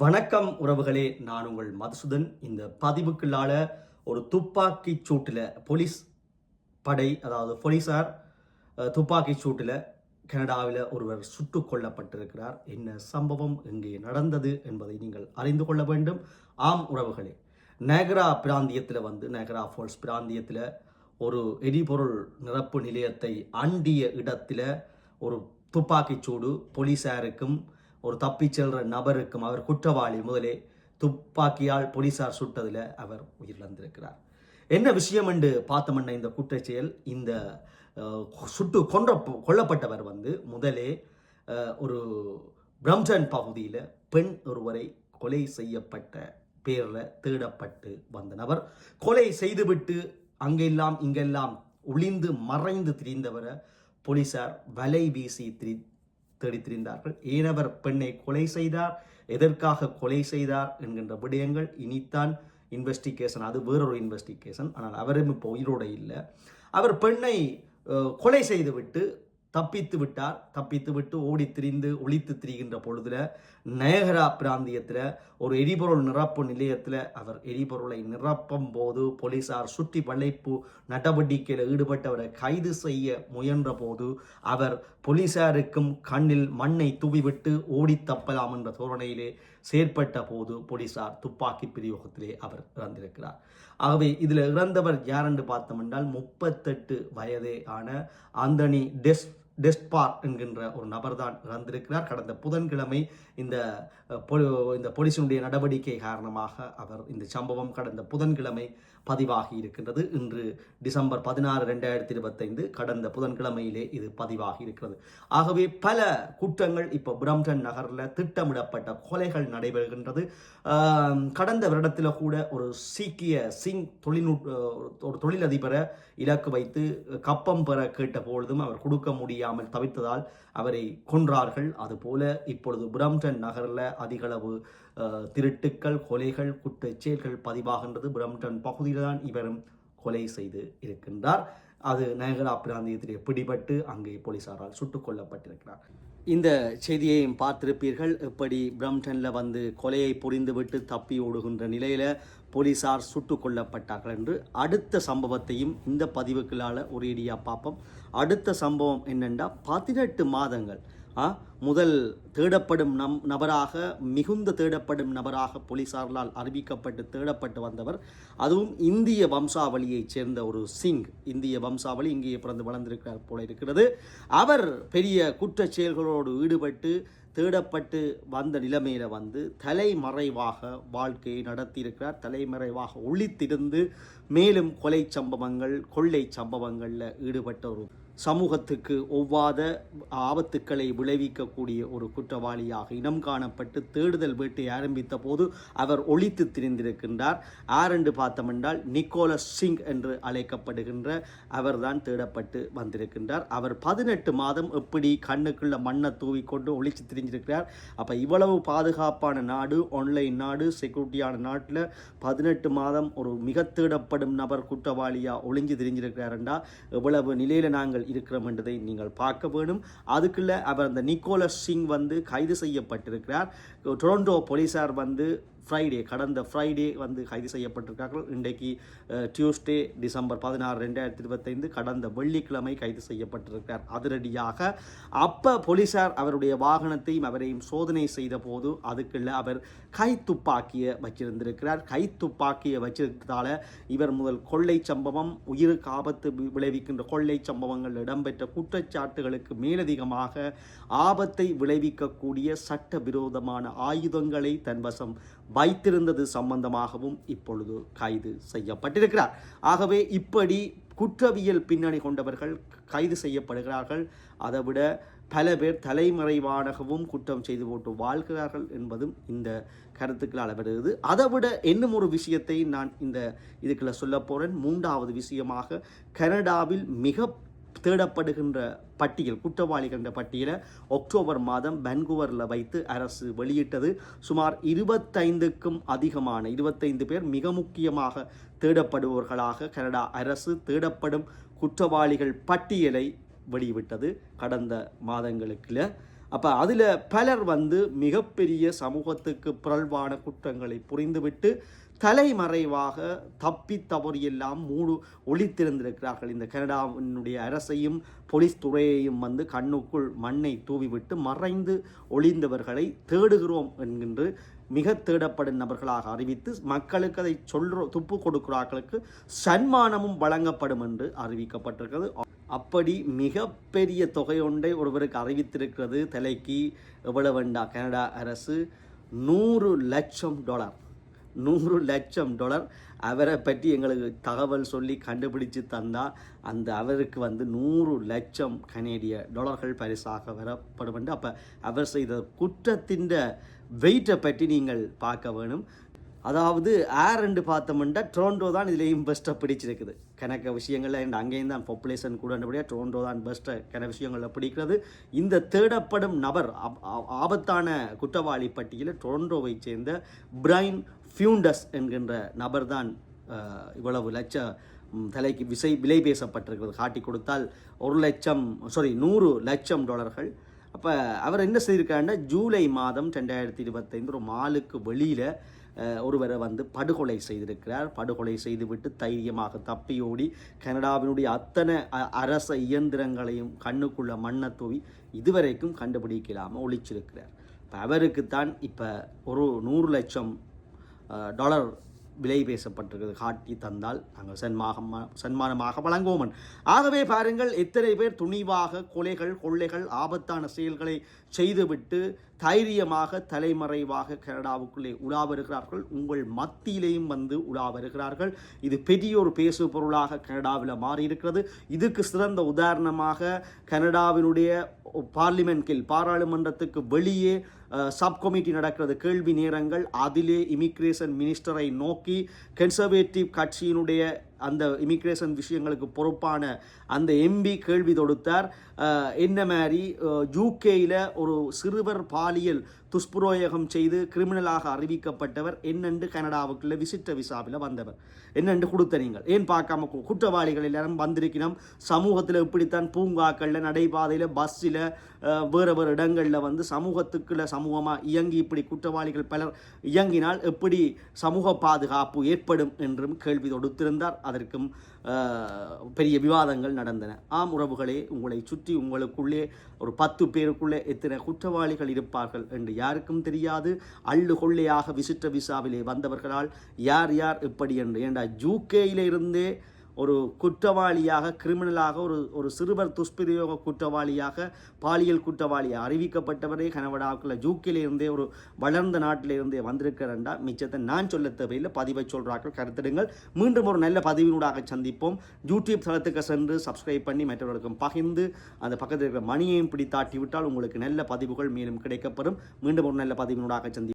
வணக்கம் உறவுகளே நான் உங்கள் மதுசூதன். இந்த பதிவுக்குள்ளால ஒரு துப்பாக்கி சூட்டில் போலீஸ் படை அதாவது போலீஸார் துப்பாக்கி சூட்டில் கனடாவில் ஒருவர் சுட்டு கொல்லப்பட்டிருக்கிறார். என்ன சம்பவம் எங்கே நடந்தது என்பதை நீங்கள் அறிந்து கொள்ள வேண்டும். ஆம் உறவுகளே நேகரா பிராந்தியத்தில் வந்து நேகரா ஃபால்ஸ் பிராந்தியத்தில் ஒரு எரிபொருள் நிரப்பு நிலையத்தை அண்டிய இடத்துல ஒரு துப்பாக்கிச் சூடு ஒரு தப்பிச் செல்ற நபருக்கும் அவர் குற்றவாளி முதலே துப்பாக்கியால் போலீசார் சுட்டதில் அவர் உயிரிழந்திருக்கிறார். என்ன விஷயம் என்று பார்த்தோம்னா இந்த குற்றச்செயல் இந்த சுட்டு கொன்ற கொல்லப்பட்டவர் வந்து முதலே ஒரு பிரம்டன் பகுதியில் பெண் ஒருவரை கொலை செய்யப்பட்ட பேரில் தேடப்பட்டு வந்த நபர். கொலை செய்துவிட்டு அங்கெல்லாம் இங்கெல்லாம் ஒளிந்து மறைந்து திரிந்தவரை போலீசார் வலை வீசி திரி தேடி திரிந்தார்கள் ஏனவர் பெண்ணை கொலை செய்தார் எதற்காக கொலை செய்தார் என்கின்ற விடயங்கள் இனித்தான் இன்வெஸ்டிகேஷன் அது வேறொரு இன்வெஸ்டிகேஷன் ஆனால் அவரும் இப்போ உயிரோடு இல்லை. அவர் பெண்ணை அஹ், கொலை செய்துவிட்டு தப்பித்து விட்டார். தப்பித்து விட்டு ஓடி திரிந்து ஒழித்து திரிகின்ற பொழுதுல நயகரா பிராந்தியத்தில் ஒரு எரிபொருள் நிரப்பு நிலையத்தில் அவர் எரிபொருளை நிரப்பும் போது போலீசார் சுற்றி வளைப்பு நடவடிக்கையில் ஈடுபட்டவரை கைது செய்ய முயன்ற போது அவர் போலீசாருக்கும் கண்ணில் மண்ணை தூவிவிட்டு ஓடி தப்பலாம் என்ற தோரணையிலே செயற்பட்ட போது போலீசார் துப்பாக்கி பிரயோகத்திலே அவர் இறந்திருக்கிறார். ஆகவே இதில் இறந்தவர் யார் என்று பார்த்தோம் என்றால் முப்பத்தெட்டு வயதே ஆன அந்தனி டெஸ் டெஸ்பார் என்கின்ற ஒரு நபர் தான் இறந்திருக்கிறார். கடந்த புதன்கிழமை இந்த இந்த போலீசினுடைய நடவடிக்கை காரணமாக அவர் இந்த சம்பவம் கடந்த புதன்கிழமை பதிவாகி இருக்கின்றது. இன்று டிசம்பர் பதினாறு ரெண்டாயிரத்தி இருபத்தைந்து கடந்த புதன்கிழமையிலே இது பதிவாகி இருக்கிறது. ஆகவே பல குற்றங்கள் இப்போ பிரம்டன் நகரில் திட்டமிடப்பட்ட கொலைகள் நடைபெறுகின்றது. கடந்த வருடத்தில் கூட ஒரு சீக்கிய சிங் தொழில்நுட்ப ஒரு தொழிலதிபரை இலக்கு வைத்து கப்பம் பெற கேட்ட பொழுதும் அவர் கொடுக்க முடியாமல் தவித்ததால் அவரை கொன்றார்கள். அதுபோல இப்பொழுது பிரம்டன் நகரில் அதிகளவு திருட்டுக்கள் கொலைகள் குற்றச் செயல்கள் பதிவாகின்றது. பிரம்டன் பகுதியில்தான் இவரும் கொலை செய்து இருக்கின்றார். அது நயகரா பிராந்தியத்திலே பிடிபட்டு அங்கே போலீசாரால் சுட்டுக் கொல்லப்பட்டிருக்கிறார். இந்த செய்தியையும் பார்த்திருப்பீர்கள். எப்படி பிரம்டனில் வந்து கொலையை புரிந்துவிட்டு தப்பி ஓடுகின்ற நிலையில் போலீசார் சுட்டுக் கொல்லப்பட்டார்கள் என்று அடுத்த சம்பவத்தையும் இந்த பதிவுகளால் ஒரு இடியா பார்ப்போம் அடுத்த சம்பவம் என்னென்னா பதினெட்டு மாதங்கள். முதல் தேடப்படும் நம் நபராக மிகுந்த தேடப்படும் நபராக போலீசார்களால் அறிவிக்கப்பட்டு தேடப்பட்டு வந்தவர் அதுவும் இந்திய வம்சாவளியைச் சேர்ந்த ஒரு சிங். இந்திய வம்சாவளி இங்கே பிறந்து வளர்ந்திருக்கிறார் போல இருக்கிறது. அவர் பெரிய குற்றச் செயல்களோடு ஈடுபட்டு தேடப்பட்டு வந்த நிலைமையில வந்து தலைமறைவாக வாழ்க்கையை நடத்தியிருக்கிறார். தலைமறைவாக ஒழித்திருந்து மேலும் கொலை சம்பவங்கள் கொள்ளை சம்பவங்களில் ஈடுபட்ட ஒரு சமூகத்துக்கு ஒவ்வாத ஆபத்துக்களை விளைவிக்கக்கூடிய ஒரு குற்றவாளியாக இனம் காணப்பட்டு தேடுதல் வேட்டை ஆரம்பித்த போது அவர் ஒழித்து திரிந்திருக்கின்றார். யார் பார்த்தமென்றால் நிக்கோலஸ் சிங் என்று அழைக்கப்படுகின்ற அவர்தான் தேடப்பட்டு வந்திருக்கின்றார். அவர் பதினெட்டு மாதம் எப்படி கண்ணுக்குள்ள மண்ணை தூவிக்கொண்டு ஒழித்து திரிஞ்சிருக்கிறார் அப்போ இவ்வளவு பாதுகாப்பான நாடு ஆன்லைன் நாடு செக்யூரிட்டியான நாட்டில் பதினெட்டு மாதம் ஒரு மிக தேடப்படும் நபர் குற்றவாளியாக ஒளிஞ்சு திரிஞ்சிருக்கிறாருண்டா எவ்வளவு நிலையில் நாங்கள் இருக்கிறோம் என்றதை நீங்கள் பார்க்க வேண்டும் அதுக்குள்ளே அவர் அந்த நிக்கோலஸ் சிங் வந்து கைது செய்யப்பட்டிருக்கிறார். டொரண்டோ போலீசார் வந்து ஃப்ரைடே கடந்த ஃப்ரைடே வந்து கைது செய்யப்பட்டிருக்கார்கள். இன்றைக்கு டியூஸ்டே டிசம்பர் பதினாறு ரெண்டாயிரத்தி இருபத்தைந்து கடந்த வெள்ளிக்கிழமை கைது செய்யப்பட்டிருக்கிறார். அதிரடியாக அப்போ போலீசார் அவருடைய வாகனத்தையும் அவரையும் சோதனை செய்த போது அதுக்குள்ள அவர் கைத்துப்பாக்கியை வச்சிருந்திருக்கிறார். கைத்துப்பாக்கியை வச்சிருக்கிறதால இவர் முதல் கொள்ளை சம்பவம் உயிருக்கு ஆபத்து விளைவிக்கின்ற கொள்ளை சம்பவங்கள் இடம்பெற்ற குற்றச்சாட்டுகளுக்கு மேலதிகமாக ஆபத்தை விளைவிக்கக்கூடிய சட்டவிரோதமான ஆயுதங்களை தன் வசம் வைத்திருந்தது சம்பந்தமாகவும் இப்பொழுது கைது செய்யப்பட்டிருக்கிறார். ஆகவே இப்படி குற்றவியல் பின்னணி கொண்டவர்கள் கைது செய்யப்படுகிறார்கள். அதைவிட பல பேர் தலைமறைவானகவும் குற்றம் செய்து போட்டு வாழ்கிறார்கள் என்பதும் இந்த கருத்துக்களால் வருகிறது அதை விட இன்னும் ஒரு விஷயத்தை நான் இந்த இதுக்குள்ள சொல்ல போகிறேன் மூன்றாவது விஷயமாக கனடாவில் மிக தேடப்படுகின்ற பட்டியல் குற்றவாளிகள் என்ற பட்டியலை அக்டோபர் மாதம் பென்குவரில் வைத்து அரசு வெளியிட்டது. சுமார் இருபத்தைந்துக்கும் அதிகமான இருபத்தைந்து பேர் மிக முக்கியமாக தேடப்படுபவர்களாக கனடா அரசு தேடப்படும் குற்றவாளிகள் பட்டியலை வெளியிட்டது கடந்த மாதங்களுக்குள்ள. அப்போ அதில் பலர் வந்து மிகப்பெரிய சமூகத்துக்கு புரள்வான குற்றங்களை புரிந்துவிட்டு தலைமறைவாக தப்பி தவறியெல்லாம் மூடு ஒளித்திருந்திருக்கிறார்கள். இந்த கனடாவினுடைய அரசையும் போலீஸ் துறையையும் வந்து கண்ணுக்குள் மண்ணை தூவிவிட்டு மறைந்து ஒளிந்தவர்களை தேடுகிறோம் என்கின்ற மிக தேடப்படும் நபர்களாக அறிவித்து மக்களுக்கு அதை சொல்ற துப்பு கொடுக்கிறார்களுக்கு சன்மானமும் வழங்கப்படும் என்று அறிவிக்கப்பட்டிருக்கிறது. அப்படி மிகப்பெரிய தொகை ஒன்றை ஒருவருக்கு அறிவித்திருக்கிறது தலைக்கு எவ்வளவு வேண்டா கனடா அரசு? நூறு லட்சம் டாலர். நூறு லட்சம் டாலர். அவரை பற்றி எங்களுக்கு தகவல் சொல்லி கண்டுபிடிச்சு தந்தால் அந்த அவருக்கு வந்து நூறு லட்சம் கனேடிய டாலர்கள் பரிசாக வரப்படும் என்று அப்போ அவர் செய்த குற்றத்தின் வெயிட்டை பற்றி நீங்கள் பார்க்க வேணும். அதாவது ஏர் ரெண்டு பார்த்தோம்னா டொரண்டோ தான் இதுலேயும் பெஸ்ட்டாக பிடிச்சிருக்குது. கணக்க விஷயங்களில் அண்ட் அங்கேயும் தான் பாப்புலேஷன் கூடபடியாக டொரண்டோ தான் பெஸ்ட்டை கண விஷயங்களில் பிடிக்கிறது. இந்த தேடப்படும் நபர் ஆபத்தான குற்றவாளி பட்டியலில் டொரண்டோவை சேர்ந்த பிரைன் ஃபியூண்டஸ் என்கின்ற நபர்தான் இவ்வளவு லட்சம் தலைக்கு விசை விலை பேசப்பட்டிருக்கிறது. காட்டி கொடுத்தால் ஒரு லட்சம் சாரி நூறு லட்சம் டாலர்கள். அப்போ அவர் என்ன செய்திருக்காருன்னா ஜூலை மாதம் ரெண்டாயிரத்தி இருபத்தைந்து ஒரு மாலுக்கு வெளியில் ஒருவரை வந்து படுகொலை செய்திருக்கிறார். படுகொலை செய்துவிட்டு தைரியமாக தப்பியோடி கனடாவினுடைய அத்தனை அ- அரச இயந்திரங்களையும் கண்ணுக்குள்ள மண்ணை தூவி இதுவரைக்கும் கண்டுபிடிக்கலாமல் ஒழிச்சிருக்கிறார் இப்போ அவருக்குத்தான் இப்போ ஒரு நூறு லட்சம் டாலர் விலை பேசப்பட்டிருக்கிறது காட்டி தந்தால் நாங்கள் சன்மாக சன்மானமாக வழங்குவோமன் ஆகவே பாருங்கள் எத்தனை பேர் துணிவாக கொலைகள் கொள்ளைகள் ஆபத்தான செயல்களை செய்துவிட்டு தைரியமாக தலைமறைவாக கனடாவுக்குள்ளே உலா வருகிறார்கள் உங்கள் மத்தியிலேயும் வந்து உலா வருகிறார்கள் இது பெரிய ஒரு பேசு பொருளாக கனடாவில் மாறியிருக்கிறது. இதுக்கு சிறந்த உதாரணமாக கனடாவினுடைய பார்லிமெண்ட் கீழ் பாராளுமன்றத்துக்கு வெளியே சப் கமிட்டி நடக்கிறது. கேள்வி நேரங்கள் அதிலே இமிக்ரேஷன் மினிஸ்டரை நோக்கி கன்சர்வேட்டிவ் கட்சியினுடைய அந்த இமிக்ரேஷன் விஷயங்களுக்கு பொறுப்பான அந்த எம்பி கேள்வி தொடுத்தார். என்ன மாதிரி யூகேயில் ஒரு சிறுவர் பாலியல் துஷ்பிரயோகம் செய்து கிரிமினலாக அறிவிக்கப்பட்டவர் என்னென்று கனடாவுக்குள்ள விசிட்ட விசாவில் வந்தவர். என்னென்று கொடுத்த நீங்கள்? ஏன் பார்க்காம குற்றவாளிகள் எல்லாரும் வந்திருக்கணும் சமூகத்தில் இப்படித்தான் பூங்காக்களில் நடைபாதையில் பஸ்ஸில் வேறு வேறு இடங்களில் வந்து சமூகத்துக்குள்ள சமூகமாக இயங்கி இப்படி குற்றவாளிகள் பலர் இயங்கினால் எப்படி சமூக பாதுகாப்பு ஏற்படும் என்றும் கேள்வி தொடுத்திருந்தார் அதற்கும் பெரிய விவாதங்கள் நடந்தன. ஆம் உறவுகளே உங்களை சுற்றி உங்களுக்குள்ளே ஒரு பத்து பேருக்குள்ளே எத்தனை குற்றவாளிகள் இருப்பார்கள் என்று யாருக்கும் தெரியாது. அள்ளு கொள்ளையாக விசிட்ட விசாவிலே வந்தவர்களால் யார் யார் எப்படி என்று ஏண்டா ஜூகேயிலிருந்தே ஒரு குற்றவாளியாக கிரிமினலாக ஒரு ஒரு சிறுவர் துஷ்பிரயோக குற்றவாளியாக பாலியல் குற்றவாளியாக அறிவிக்கப்பட்டவரே கனவடாக்கில் ஜூக்கிலிருந்தே ஒரு வளர்ந்த நாட்டிலிருந்தே வந்திருக்கிறண்டா மிச்சத்தை நான் சொல்ல தேவையில்லை பதிவை சொல்றார்கள் கருத்திடுங்கள். மீண்டும் ஒரு நல்ல பதிவினூடாக சந்திப்போம். யூடியூப் தளத்துக்கு சென்று சப்ஸ்கிரைப் பண்ணி மற்றவர்களுக்கும் பகிர்ந்து அந்த பக்கத்தில் இருக்கிற மணியையும் பிடித்தாட்டி விட்டால் உங்களுக்கு நல்ல பதிவுகள் மேலும் கிடைக்கப்பெறும். மீண்டும் ஒரு நல்ல பதிவினூடாக சந்தி